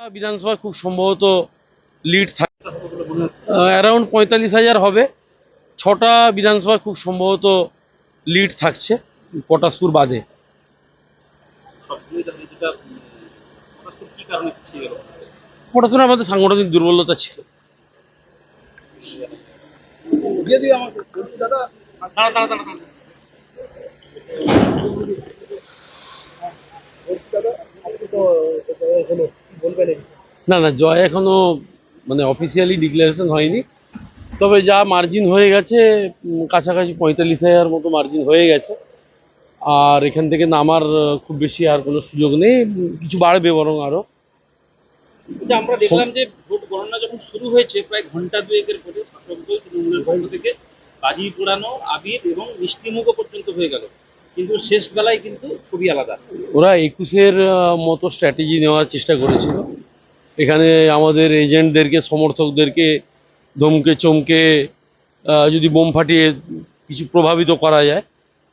বিধানসভায় খুব সম্ভবত লিড থাকে অ্যারাউন্ড পঁয়তাল্লিশ হাজার হবে। ছটা বিধানসভায় খুব সম্ভবত লিড থাকছে পটাশপুর বাদে। পটাশপুরে আমাদের সাংগঠনিক দুর্বলতা ছিল। দাঁড়া না না জয় এখনও মানে অফিসিয়ালি ডিক্লারেশন হয়নি। তবে যা মার্জিন হয়ে গেছে কাছাকাছি পঁয়তাল্লিশ হাজার মতো মার্জিন হয়ে গেছে। আর এখান থেকে নামার খুব বেশি আর কোনো সুযোগ নেই কিছু বাড়বে বরং আরও আমরা দেখলাম যে ভোট গণনা যখন শুরু হয়েছে প্রায় ঘণ্টা দুয়েকের পরে তৃণমূলের পক্ষ থেকে বাজি পোড়ানো আবির এবং মিষ্টিমুখও পর্যন্ত হয়ে গেল। কিন্তু শেষ বেলায় কিন্তু ছবি আলাদা। ওরা একুশের মতো স্ট্র্যাটেজি নেওয়ার চেষ্টা করেছিল। এখানে আমাদের এজেন্টদেরকে সমর্থকদেরকে ধমকে চমকে যদি বোম ফাটিয়ে কিছু প্রভাবিত করা যায়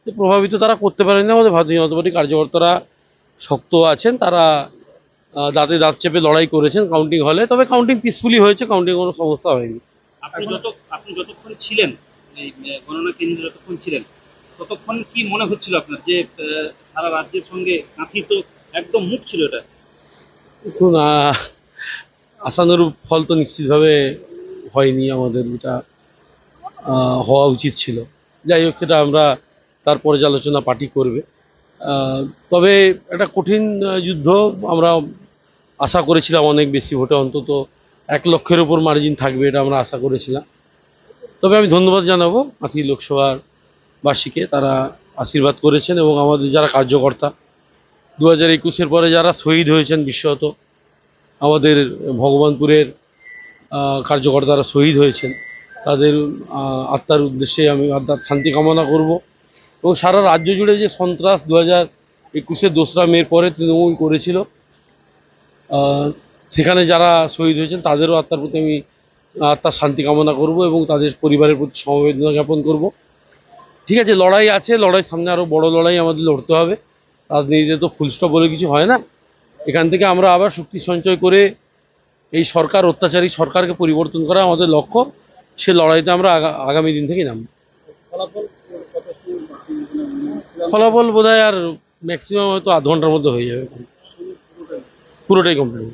প্রভাবিত তারা করতে পারেনি আমাদের ভারতীয় জনতা পার্টি কার্যকর্তারা শক্ত আছেন তারা দাঁতে দাঁত চেপে লড়াই করেছেন কাউন্টিং হলে তবে কাউন্টিং পিসফুলি হয়েছে কাউন্টিং কোনো সমস্যা হয়নি। আপনি যত আপনি যতক্ষণ ছিলেন গণনা কেন্দ্রে যতক্ষণ ছিলেন ততক্ষণ কি মনে হচ্ছিল আপনার যে সারা রাজ্যের সঙ্গে কাঁথি তো একদম মুখ ছিল এটা? দেখুন আশানুরূপ ফল তো নিশ্চিতভাবে হয়নি আমাদের এটা হওয়া উচিত ছিল। যাই হোক, সেটা আমরা তার পর্যালোচনা পার্টি করবে। তবে একটা কঠিন যুদ্ধ আমরা আশা করেছিলাম অনেক বেশি ভোটে অন্তত এক লক্ষের উপর মার্জিন থাকবে, এটা আমরা আশা করেছিলাম। তবে আমি ধন্যবাদ জানাব আথি লোকসভার বার্ষিকে, তারা আশীর্বাদ করেছেন এবং আমাদের যারা কার্যকর্তা দু হাজার একুশের পরে যারা শহীদ হয়েছেন বিশ্বত আমাদের ভগবানপুরের কার্যকর্তারা শহীদ হয়েছেন, তাদের আত্মার উদ্দেশ্যে আমি আত্মার শান্তি কামনা করব। এবং সারা রাজ্য জুড়ে যে সন্ত্রাস দু হাজার একুশের দোসরা মের পরে তৃণমূল করেছিল সেখানে যারা শহীদ হয়েছেন, তাদেরও আত্মার প্রতি আমি আত্মার শান্তি কামনা করব এবং তাদের পরিবারের প্রতি সমবেদনা জ্ঞাপন করব। ঠিক আছে, লড়াই আছে, লড়াই সামনে আরও বড় লড়াই আমাদের লড়তে হবে। রাজনীতিতে তো ফুলস্টপ বলে কিছু হয় না। এখান থেকে আমরা আবার শক্তি সঞ্চয় করে এই সরকার অত্যাচারী সরকারকে পরিবর্তন করা আমাদের লক্ষ্য। সে লড়াইতে আমরা আগামী দিন থেকে নামব। ফলাফল বোধ হয় আর ম্যাক্সিমাম হয়তো আধ ঘণ্টার মধ্যে হয়ে যাবে। পুরোটাই কমপ্লিট